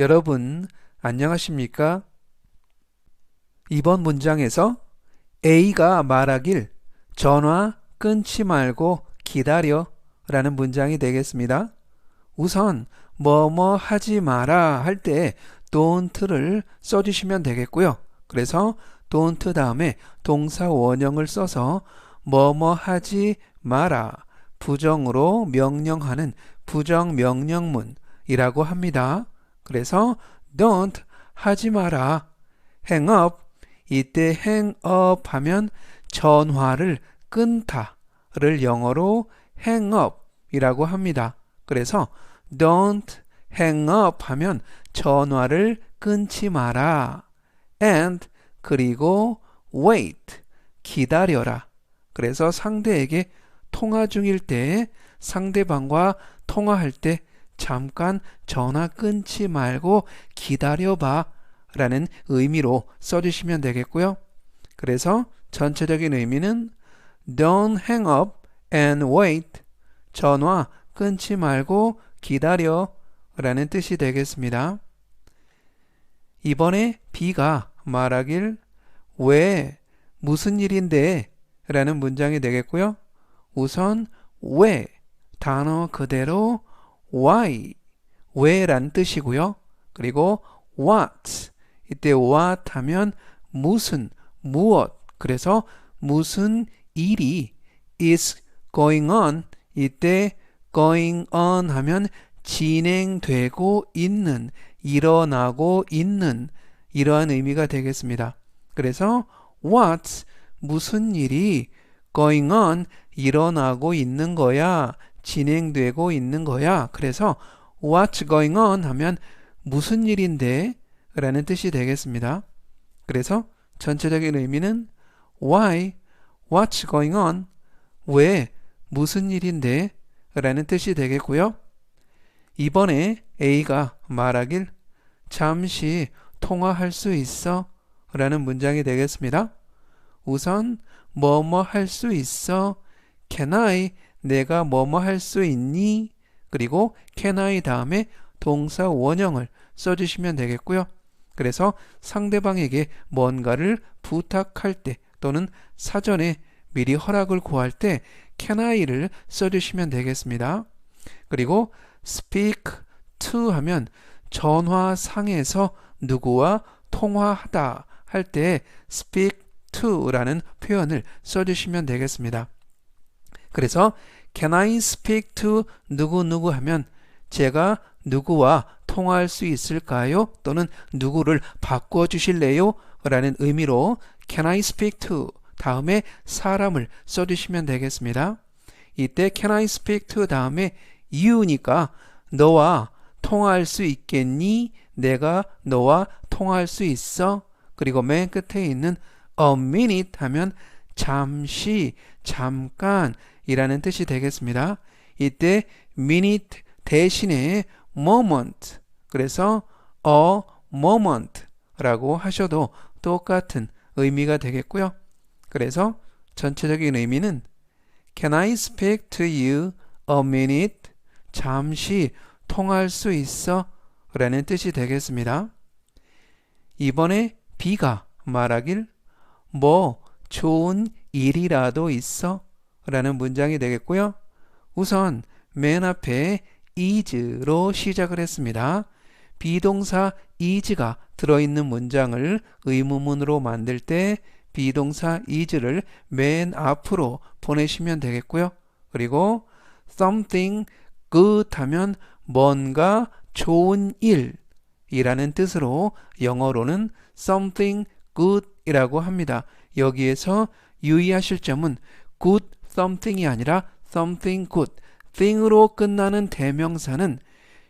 여러분, 안녕하십니까? 이번 문장에서 A가 말하길 전화 끊지 말고 기다려 라는 문장이 되겠습니다. 우선 뭐뭐 하지 마라 할 때 don't를 써주시면 되겠고요. 그래서 don't 다음에 동사 원형을 써서 뭐뭐 하지 마라 부정으로 명령하는 부정 명령문이라고 합니다. 그래서 don't 하지 마라 hang up 이때 hang up 하면 전화를 끊다를 영어로 hang up 이라고 합니다. 그래서 don't hang up 하면 전화를 끊지 마라. and 그리고 wait 기다려라. 그래서 상대에게 통화 중일 때 상대방과 통화할 때 잠깐 전화 끊지 말고 기다려봐 라는 의미로 써주시면 되겠고요. 그래서 전체적인 의미는 Don't hang up and wait. 전화 끊지 말고 기다려 라는 뜻이 되겠습니다. 이번에 B가 말하길 왜 무슨 일인데 라는 문장이 되겠고요. 우선 왜 단어 그대로 why 왜란 뜻이고요. 그리고 what 이때 what 하면 무슨 무엇 그래서 무슨 일이 is going on 이때 going on 하면 진행되고 있는 일어나고 있는 이러한 의미가 되겠습니다. 그래서 what 무슨 일이 going on 일어나고 있는 거야 진행되고 있는 거야 그래서 what's going on 하면 무슨 일인데 라는 뜻이 되겠습니다. 그래서 전체적인 의미는 why, what's going on, 왜, 무슨 일인데 라는 뜻이 되겠고요. 이번에 A가 말하길 잠시 통화할 수 있어 라는 문장이 되겠습니다. 우선 뭐뭐 할 수 있어 can I 내가 뭐뭐 할 수 있니 그리고 can I 다음에 동사 원형을 써주시면 되겠고요. 그래서 상대방에게 뭔가를 부탁할 때 또는 사전에 미리 허락을 구할 때 can I를 써주시면 되겠습니다. 그리고 speak to 하면 전화상에서 누구와 통화하다 할 때 speak to라는 표현을 써주시면 되겠습니다. 그래서 can I speak to 누구누구 하면 제가 누구와 통화할 수 있을까요? 또는 누구를 바꿔 주실래요? 라는 의미로 can I speak to 다음에 사람을 써주시면 되겠습니다. 이때 can I speak to 다음에 you니까 너와 통화할 수 있겠니? 내가 너와 통화할 수 있어? 그리고 맨 끝에 있는 a minute 하면 잠시, 잠깐 이라는 뜻이 되겠습니다. 이때 minute 대신에 moment 그래서 a moment 라고 하셔도 똑같은 의미가 되겠고요. 그래서 전체적인 의미는 Can I speak to you a minute? 잠시 통할 수 있어? 라는 뜻이 되겠습니다. 이번에 B가 말하길 뭐 좋은 일이라도 있어? 라는 문장이 되겠고요. 우선 맨 앞에 is로 시작을 했습니다. 비동사 is가 들어있는 문장을 의문문으로 만들 때 비동사 is를 맨 앞으로 보내시면 되겠고요. 그리고 something good 하면 뭔가 좋은 일이라는 뜻으로 영어로는 something good 이라고 합니다. 여기에서 유의하실 점은 good something이 아니라 something good thing으로 끝나는 대명사는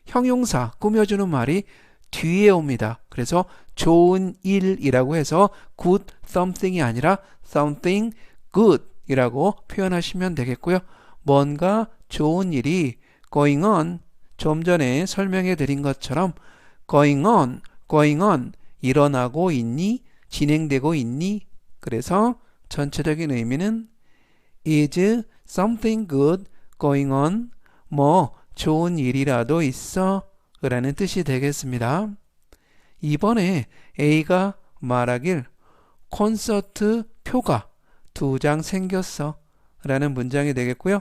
형용사 꾸며주는 말이 뒤에 옵니다. 그래서 좋은 일이라고 해서 good something이 아니라 something good 이라고 표현하시면 되겠고요. 뭔가 좋은 일이 going on 좀 전에 설명해 드린 것처럼 going on, going on 일어나고 있니? 진행되고 있니? 그래서 전체적인 의미는 is something good going on 뭐 좋은 일이라도 있어 라는 뜻이 되겠습니다. 이번에 A가 말하길 콘서트 표가 두 장 생겼어 라는 문장이 되겠고요.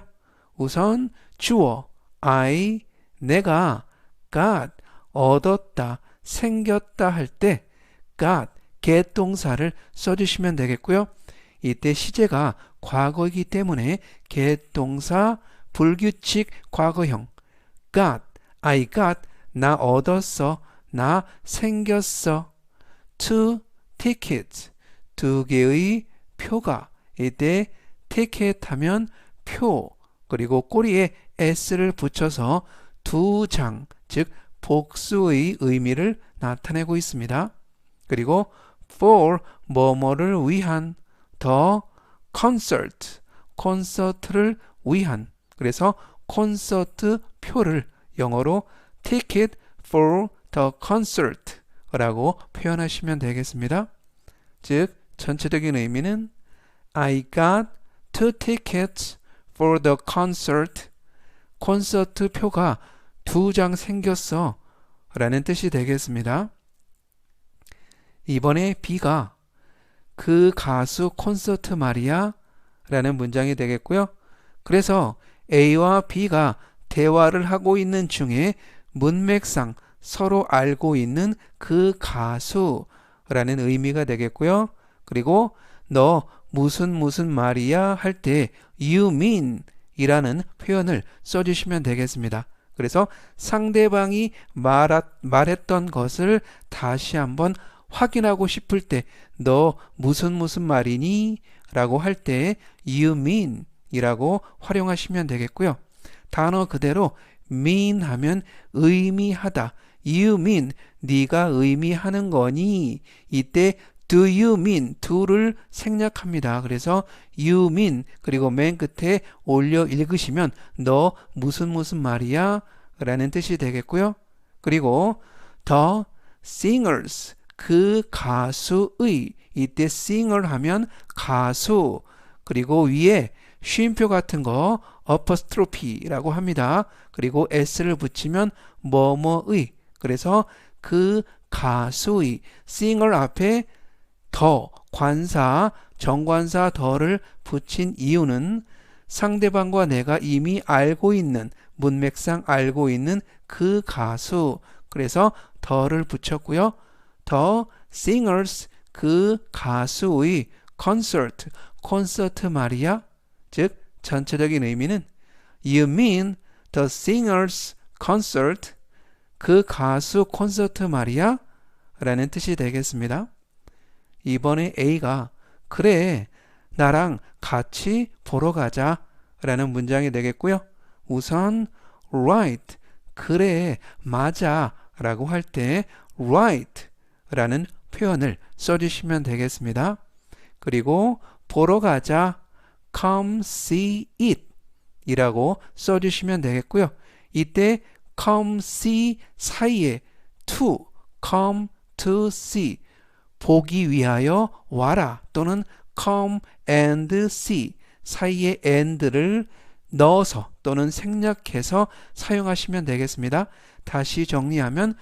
우선 주어 I 내가 got 얻었다 생겼다 할 때 got get 동사를 써주시면 되겠고요. 이때 시제가 과거이기 때문에 get 동사 불규칙 과거형 got I got 나 얻었어 나 생겼어 two tickets 두 개의 표가 이때 ticket 하면 표 그리고 꼬리에 s를 붙여서 두 장, 즉 복수의 의미를 나타내고 있습니다. 그리고 for 뭐뭐를 위한 더 concert 콘서트를 위한 그래서 콘서트 표를 영어로 ticket for the concert 라고 표현하시면 되겠습니다. 즉 전체적인 의미는 I got two tickets for the concert 콘서트 표가 두 장 생겼어 라는 뜻이 되겠습니다. 이번에 B가 그 가수 콘서트 말이야 라는 문장이 되겠고요. 그래서 A와 B가 대화를 하고 있는 중에 문맥상 서로 알고 있는 그 가수라는 의미가 되겠고요. 그리고 너 무슨 무슨 말이야 할 때 you mean 이라는 표현을 써주시면 되겠습니다. 그래서 상대방이 말하, 말했던 것을 다시 한번 확인하고 싶을 때 너 무슨 무슨 말이니? 라고 할 때 you mean 이라고 활용하시면 되겠고요. 단어 그대로 mean 하면 의미하다. you mean 네가 의미하는 거니? 이때 do you mean do를 생략합니다. 그래서 you mean 그리고 맨 끝에 올려 읽으시면 너 무슨 무슨 말이야? 라는 뜻이 되겠고요. 그리고 the singers 그 가수의 이때 singer 하면 가수 그리고 위에 쉼표 같은 거 apostrophe라고 합니다. 그리고 s를 붙이면 뭐뭐의 그래서 그 가수의 singer 앞에 더 관사 정관사 더를 붙인 이유는 상대방과 내가 이미 알고 있는 문맥상 알고 있는 그 가수 그래서 더를 붙였고요. 더 singers 그 가수의 콘서트 콘서트 말이야. 즉 전체적인 의미는 you mean the singers concert 그 가수 콘서트 말이야? 라는 뜻이 되겠습니다. 이번에 A가 그래 나랑 같이 보러 가자 라는 문장이 되겠고요. 우선 right 그래 맞아 라고 할 때 right 라는 표현을 써주시면 되겠습니다. 그리고 보러 가자 come see it 이라고 써주시면 되겠고요. 이때 come see 사이에 to come to see 보기 위하여 와라 또는 come and see 사이에 and를 넣어서 또는 생략해서 사용하시면 되겠습니다. 다시 정리하면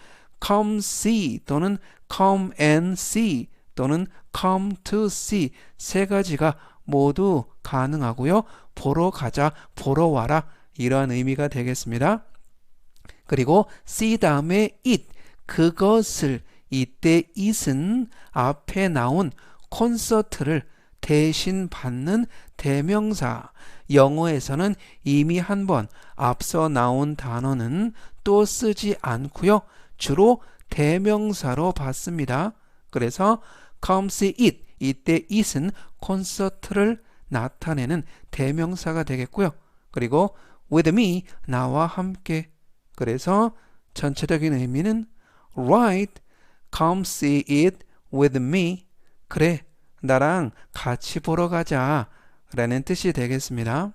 come see 또는 come and see 또는 come to see 세 가지가 모두 가능하고요. 보러 가자, 보러 와라 이러한 의미가 되겠습니다. 그리고 see 다음에 it 그것을 이때 it은 앞에 나온 콘서트를 대신 받는 대명사. 영어에서는 이미 한 번 앞서 나온 단어는 또 쓰지 않고요. 주로 대명사로 받습니다. 그래서 come see it 이때 it은 콘서트를 나타내는 대명사가 되겠고요. 그리고 with me 나와 함께 그래서 전체적인 의미는 right come see it with me 그래 나랑 같이 보러 가자 라는 뜻이 되겠습니다.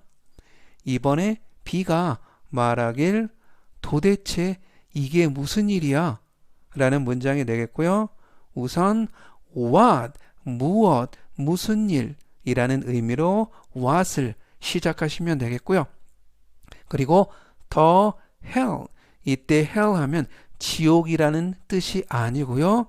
이번에 B가 말하길 도대체 이게 무슨 일이야? 라는 문장이 되겠고요. 우선 what, 무엇, 무슨 일 이라는 의미로 what을 시작하시면 되겠고요. 그리고 더 hell, 이때 hell 하면 지옥이라는 뜻이 아니고요.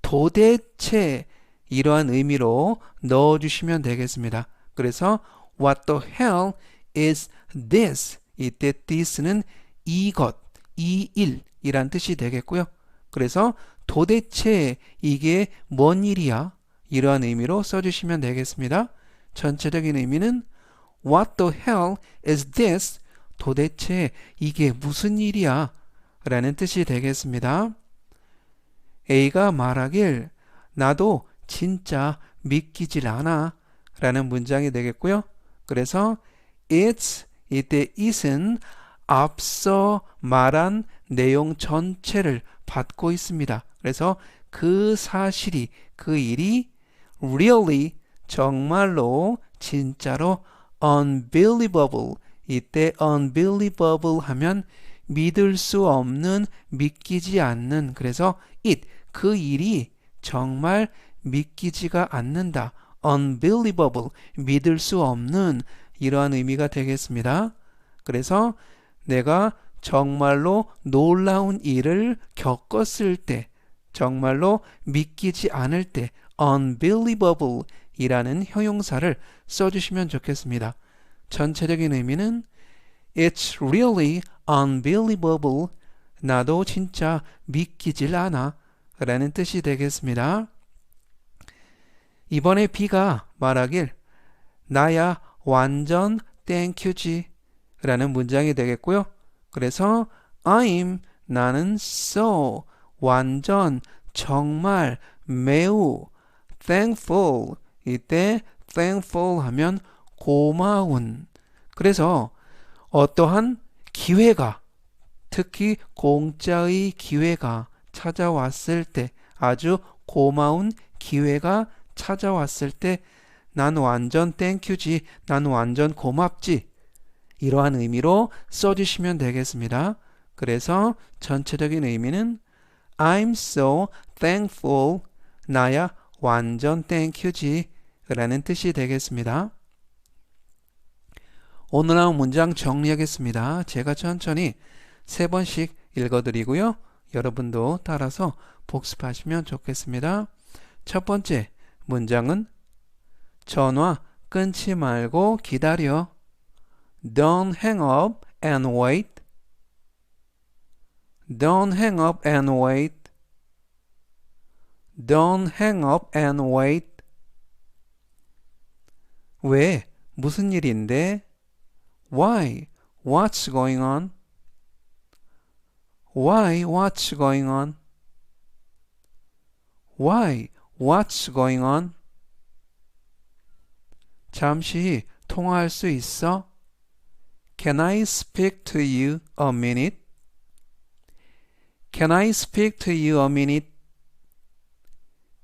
도대체 이러한 의미로 넣어 주시면 되겠습니다. 그래서 What the hell is this? 이때 this는 이것, 이일 이란 뜻이 되겠고요. 그래서 도대체 이게 뭔 일이야? 이러한 의미로 써주시면 되겠습니다. 전체적인 의미는 What the hell is this? 도대체 이게 무슨 일이야? 라는 뜻이 되겠습니다. A가 말하길 나도 진짜 믿기질 않아 라는 문장이 되겠고요. 그래서 it's 이때 it은 앞서 말한 내용 전체를 받고 있습니다. 그래서 그 사실이 그 일이 really 정말로 진짜로 unbelievable 이때 unbelievable 하면 믿을 수 없는 믿기지 않는 그래서 it 그 일이 정말 믿기지가 않는다. unbelievable 믿을 수 없는 이러한 의미가 되겠습니다. 그래서 내가 정말로 놀라운 일을 겪었을 때 정말로 믿기지 않을 때 unbelievable 이라는 형용사를 써주시면 좋겠습니다. 전체적인 의미는 It's really unbelievable. 나도 진짜 믿기질 않아. 라는 뜻이 되겠습니다. 이번에 B가 말하길 나야 완전 땡큐지 라는 문장이 되겠고요. 그래서 I'm 나는 so 완전 정말 매우 thankful 이때 thankful 하면 고마운 그래서 어떠한 기회가 특히 공짜의 기회가 찾아왔을 때 아주 고마운 기회가 찾아왔을 때 난 완전 땡큐지 난 완전 고맙지 이러한 의미로 써주시면 되겠습니다. 그래서 전체적인 의미는 I'm so thankful 나야 완전 땡큐지 라는 뜻이 되겠습니다. 오늘 나온 문장 정리하겠습니다. 제가 천천히 세 번씩 읽어드리고요. 여러분도 따라서 복습하시면 좋겠습니다. 첫 번째 문장은 전화 끊지 말고 기다려. Don't hang up and wait. Don't hang up and wait. Don't hang up and wait. 왜? 무슨 일인데? Why? What's going on? Why? What's going on? Why? What's going on? 잠시 통화할 수 있어? Can I speak to you a minute? Can I speak to you a minute?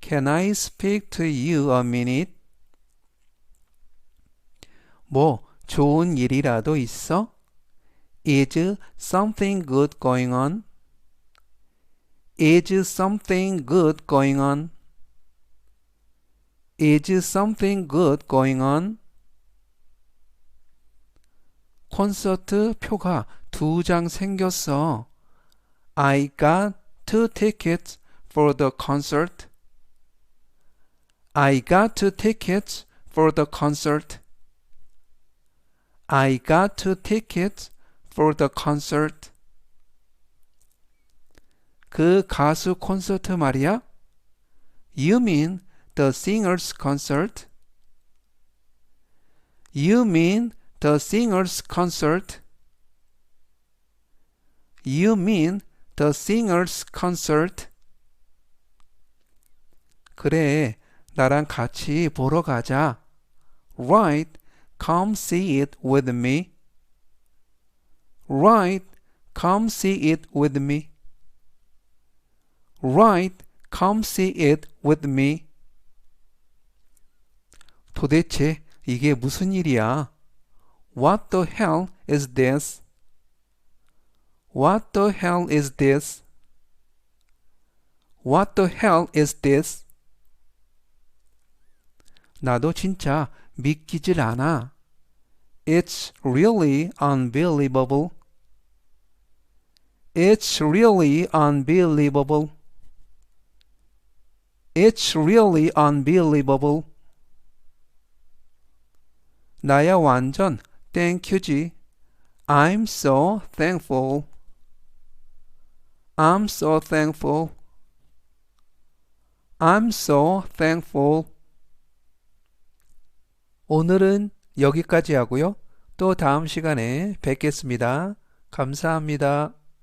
Can I speak to you a minute? 뭐 좋은 일이라도 있어? Is something good going on? Is something good going on? Is something good going on? 콘서트 표가 두 장 생겼어. I got two tickets for the concert. I got two tickets for the concert. I got two tickets for the concert. 그 가수 콘서트 말이야? You mean the singer's concert? You mean the singer's concert? You mean the singer's concert? 그래, 나랑 같이 보러 가자. Right, come see it with me. Right, come see it with me. Right, come see it with me. 도대체 이게 무슨 일이야? What the hell is this? What the hell is this? What the hell is this? 나도 진짜 믿기질 않아. It's really unbelievable. It's really unbelievable. It's really unbelievable. 나야 완전 땡큐지. I'm so thankful. I'm so thankful. I'm so thankful. 오늘은 여기까지 하고요. 또 다음 시간에 뵙겠습니다. 감사합니다.